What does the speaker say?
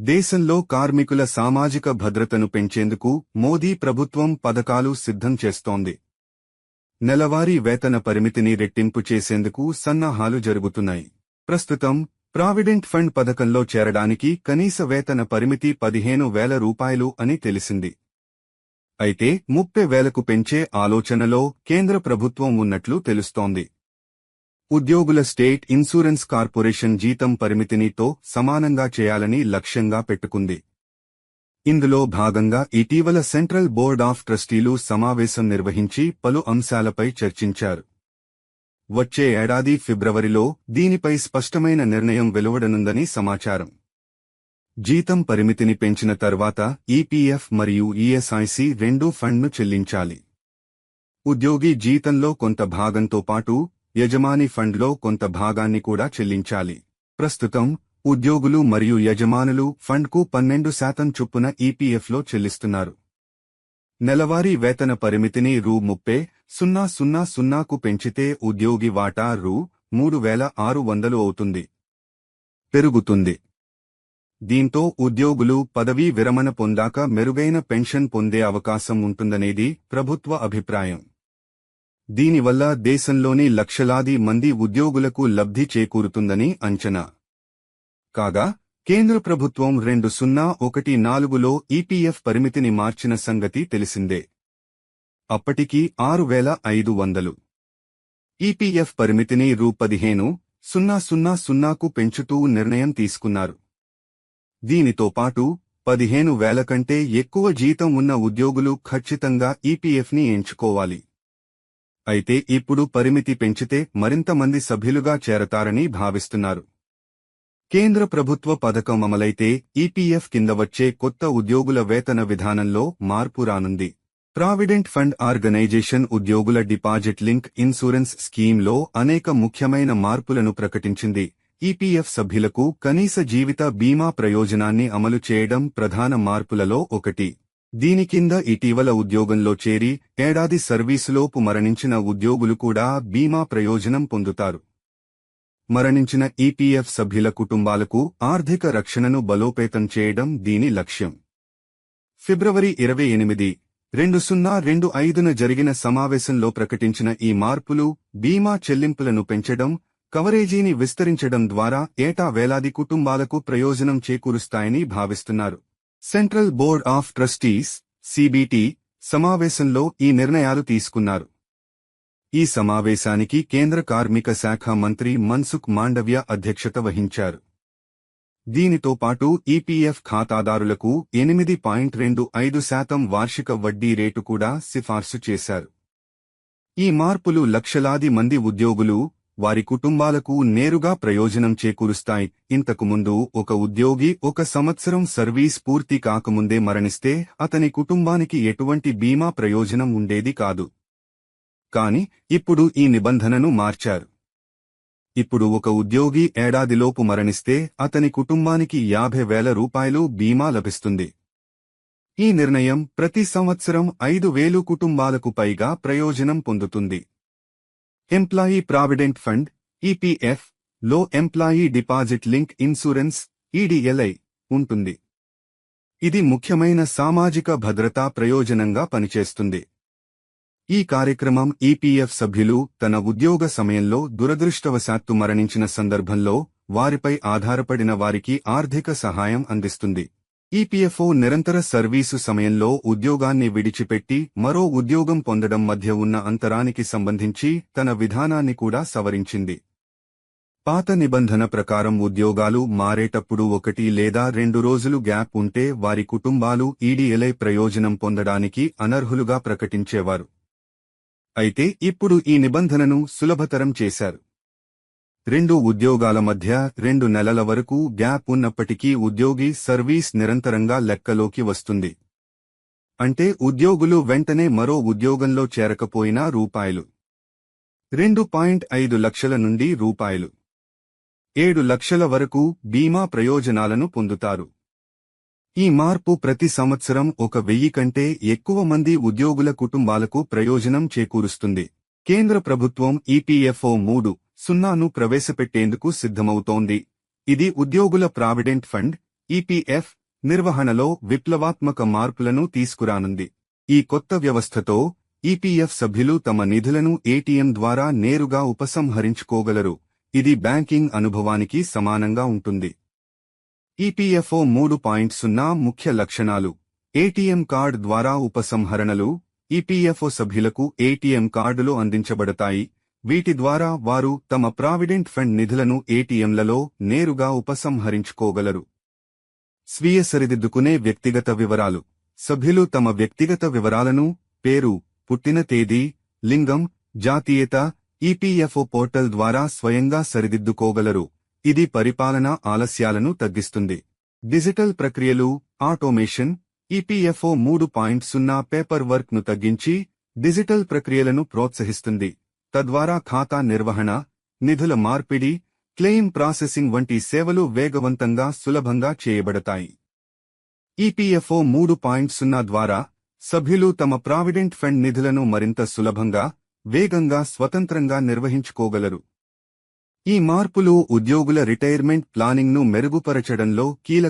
దేశంలో కార్మికుల సామాజిక భద్రతను పెంచేందుకు మోదీ ప్రభుత్వం పథకాలు సిద్ధం చేస్తోంది. నెలవారీ వేతన పరిమితిని రెట్టింపు చేసేందుకు సన్నాహాలు జరుగుతున్నాయి. ప్రస్తుతం ప్రావిడెంట్ ఫండ్ పథకంలో చేరడానికి కనీస వేతన పరిమితి పదిహేను వేల రూపాయలు అని తెలిసింది. అయితే ముప్పై వేలకు పెంచే ఆలోచనలో కేంద్ర ప్రభుత్వం ఉన్నట్లు తెలుస్తోంది. ఉద్యోగుల స్టేట్ ఇన్సూరెన్స్ కార్పొరేషన్ జీతం పరిమితినితో సమానంగా చేయాలని లక్ష్యంగా పెట్టుకుంది. ఇందులో భాగంగా ఇటీవల సెంట్రల్ బోర్డ్ ఆఫ్ ట్రస్టీలు సమావేశం నిర్వహించి పలు అంశాలపై చర్చించారు. వచ్చే ఏడాది ఫిబ్రవరిలో దీనిపై స్పష్టమైన నిర్ణయం వెలువడనుందని సమాచారం. జీతం పరిమితిని పెంచిన తర్వాత ఈపీఎఫ్ మరియు ఈఎస్ఐసి రెండూ ఫండ్ను చెల్లించాలి. ఉద్యోగి జీతంలో కొంత భాగంతో పాటు యజమాని ఫండ్లో కొంత భాగాన్ని కూడా చెల్లించాలి. ప్రస్తుతం ఉద్యోగులు మరియు యజమానులు ఫండ్కు పన్నెండు శాతం చొప్పున ఈపీఎఫ్లో చెల్లిస్తున్నారు. నెలవారీ వేతన పరిమితిని రూ. ముప్పై సున్నా సున్నా సున్నాకు పెంచితే ఉద్యోగి వాటా రూ. మూడు వేల ఆరు వందలు అవుతుంది. పెరుగుతుంది. దీంతో ఉద్యోగులు పదవీ విరమణ పొందాక మెరుగైన పెన్షన్ పొందే అవకాశం ఉంటుందనేది ప్రభుత్వ అభిప్రాయం. దీనివల్ల దేశంలోని లక్షలాది మంది ఉద్యోగులకు లబ్ధి చేకూరుతుందని అంచనా. కాగా కేంద్ర ప్రభుత్వం రెండు సున్నా ఒకటి నాలుగులో ఈపీఎఫ్ పరిమితిని మార్చిన సంగతి తెలిసిందే. అప్పటికి ఆరు వేల ఐదు వందలు. ఈపీఎఫ్ పరిమితిని రూ పదిహేను సున్నా సున్నా సున్నాకు పెంచుతూ నిర్ణయం తీసుకున్నారు. దీనితో పాటు పదిహేను వేల కంటే ఎక్కువ జీతం ఉన్న ఉద్యోగులు ఖచ్చితంగా ఈపీఎఫ్ని ఎంచుకోవాలి. అయితే ఇప్పుడు పరిమితి పెంచితే మరింత మంది సభ్యులుగా చేరతారని భావిస్తున్నారు. కేంద్ర ప్రభుత్వ పథకం అమలైతే ఈపీఎఫ్ కింద వచ్చే కొత్త ఉద్యోగుల వేతన విధానంలో మార్పు రానుంది. ప్రావిడెంట్ ఫండ్ ఆర్గనైజేషన్ ఉద్యోగుల డిపాజిట్ లింక్ ఇన్సూరెన్స్ స్కీమ్లో అనేక ముఖ్యమైన మార్పులను ప్రకటించింది. ఈపీఎఫ్ సభ్యులకు కనీస జీవిత బీమా ప్రయోజనాన్ని అమలు చేయడం ప్రధాన మార్పులలో ఒకటి. దీని కింద ఇటీవల ఉద్యోగంలో చేరి ఏడాది సర్వీసులోపు మరణించిన ఉద్యోగులు కూడా బీమా ప్రయోజనం పొందుతారు. మరణించిన ఈపీఎఫ్ సభ్యుల కుటుంబాలకు ఆర్థిక రక్షణను బలోపేతం చేయడం దీని లక్ష్యం. ఫిబ్రవరి ఇరవై ఎనిమిది రెండు సున్నా రెండు ఐదున జరిగిన సమావేశంలో ప్రకటించిన ఈ మార్పులు బీమా చెల్లింపులను పెంచడం కవరేజీని విస్తరించడం ద్వారా ఏటా వేలాది కుటుంబాలకు ప్రయోజనం చేకూరుస్తాయని భావిస్తున్నారు. Central board of trustees CBT సమావేశంలో ఈ నిర్ణయాలు తీసుకున్నారు. ఈ సమావేశానికి కేంద్ర కార్మిక శాఖ మంత్రి మన్సుఖ్ మాండవ్య అధ్యక్షత వహించారు. దీనితో పాటు ఈపీఎఫ్ ఖాతాదారులకు ఎనిమిది పాయింట్ రెండు ఐదు శాతం వార్షిక వడ్డీ రేటు కూడా సిఫార్సు చేశారు. ఈ మార్పులు లక్షలాది మంది ఉద్యోగులు వారి కుటుంబాలకు నేరుగా ప్రయోజనం చేకూరుస్తాయి. ఇంతకుముందు ఒక ఉద్యోగి ఒక సంవత్సరం సర్వీస్ పూర్తి కాకముందే మరణిస్తే అతని కుటుంబానికి ఎటువంటి బీమా ప్రయోజనం ఉండేది కాదు. కాని ఇప్పుడు ఈ నిబంధనను మార్చారు. ఇప్పుడు ఒక ఉద్యోగి ఏడాదిలోపు మరణిస్తే అతని కుటుంబానికి యాభై వేల రూపాయలు బీమా లభిస్తుంది. ఈ నిర్ణయం ప్రతి సంవత్సరం ఐదు వేలు కుటుంబాలకు పైగా ప్రయోజనం పొందుతుంది. Employee provident fund ఈపీఎఫ్లో employee deposit link insurance EDLI ఉంటుంది. ఇది ముఖ్యమైన సామాజిక భద్రతా ప్రయోజనంగా పనిచేస్తుంది. ఈ కార్యక్రమం ఈపీఎఫ్ సభ్యులు తన ఉద్యోగ సమయంలో దురదృష్టవశాత్తు మరణించిన సందర్భంలో వారిపై ఆధారపడిన వారికి ఆర్థిక సహాయం అందిస్తుంది. ఈపీఎఫ్ఓ నిరంతర సర్వీసు సమయంలో ఉద్యోగాన్ని విడిచిపెట్టి మరో ఉద్యోగం పొందడం మధ్య ఉన్న అంతరానికి సంబంధించి తన విధానాన్ని కూడా సవరించింది. పాత నిబంధన ప్రకారం ఉద్యోగాలు మారేటప్పుడు ఒకటి లేదా రెండు రోజులు గ్యాప్ ఉంటే వారి కుటుంబాలు ఈడీఎల్ఐ ప్రయోజనం పొందడానికి అనర్హులుగా ప్రకటించేవారు. అయితే ఇప్పుడు ఈ నిబంధనను సులభతరం చేశారు. రెండు ఉద్యోగాల మధ్య రెండు నెలల వరకు గ్యాప్ ఉన్నప్పటికీ ఉద్యోగి సర్వీస్ నిరంతరంగా లెక్కలోకి వస్తుంది. అంటే ఉద్యోగులు వెంటనే మరో ఉద్యోగంలో చేరకపోయినా రూపాయలు. రెండు పాయింట్ ఐదు లక్షల నుండి రూపాయలు. ఏడు లక్షల వరకు బీమా ప్రయోజనాలను పొందుతారు. ఈ మార్పు ప్రతి సంవత్సరం ఒక వెయ్యి కంటే ఎక్కువ మంది ఉద్యోగుల కుటుంబాలకు ప్రయోజనం చేకూరుస్తుంది. కేంద్ర ప్రభుత్వం ఈపీఎఫ్ఓ మూడు సున్నాను ప్రవేశపెట్టేందుకు సిద్ధమవుతోంది. ఇది ఉద్యోగుల ప్రావిడెంట్ ఫండ్ ఈపీఎఫ్ నిర్వహణలో విప్లవాత్మక మార్పులను తీసుకురానుంది. ఈ కొత్త వ్యవస్థతో ఈపీఎఫ్ సభ్యులు తమ నిధులను ఏటీఎం ద్వారా నేరుగా ఉపసంహరించుకోగలరు. ఇది బ్యాంకింగ్ అనుభవానికి సమానంగా ఉంటుంది. ఈపీఎఫ్ఓ మూడు పాయింట్ సున్నా ముఖ్య లక్షణాలు. ఏటీఎం కార్డ్ ద్వారా ఉపసంహరణలు ఈపీఎఫ్ఓ సభ్యులకు ఏటీఎం కార్డులు అందించబడతాయి. వీటి ద్వారా వారు తమ ప్రావిడెంట్ ఫండ్ నిధులను ఏటీఎంలలో నేరుగా ఉపసంహరించుకోగలరు. స్వీయ సరిదిద్దుకునే వ్యక్తిగత వివరాలు. సభ్యులు తమ వ్యక్తిగత వివరాలను పేరు పుట్టిన తేదీ లింగం జాతీయత ఈపీఎఫ్ఓ పోర్టల్ ద్వారా స్వయంగా సరిదిద్దుకోగలరు. ఇది పరిపాలనా ఆలస్యాలను తగ్గిస్తుంది. డిజిటల్ ప్రక్రియలు ఆటోమేషన్ ఈపీఎఫ్ఓ మూడు పాయింట్ సున్నా పేపర్ వర్క్ను తగ్గించి డిజిటల్ ప్రక్రియలను ప్రోత్సహిస్తుంది. తద్వారా ఖాతా నిర్వహణ నిధుల మార్పిడి క్లెయిమ్ ప్రాసెసింగ్ వంటి సేవలు వేగవంతంగా సులభంగా చేయబడతాయి. ఈపీఎఫ్ఓ మూడు పాయింట్ సున్నా ద్వారా సభ్యులు తమ ప్రావిడెంట్ ఫండ్ నిధులను మరింత సులభంగా వేగంగా స్వతంత్రంగా నిర్వహించుకోగలరు. ఈ మార్పులు ఉద్యోగుల రిటైర్మెంట్ ప్లానింగ్ను మెరుగుపరచడంలో కీలక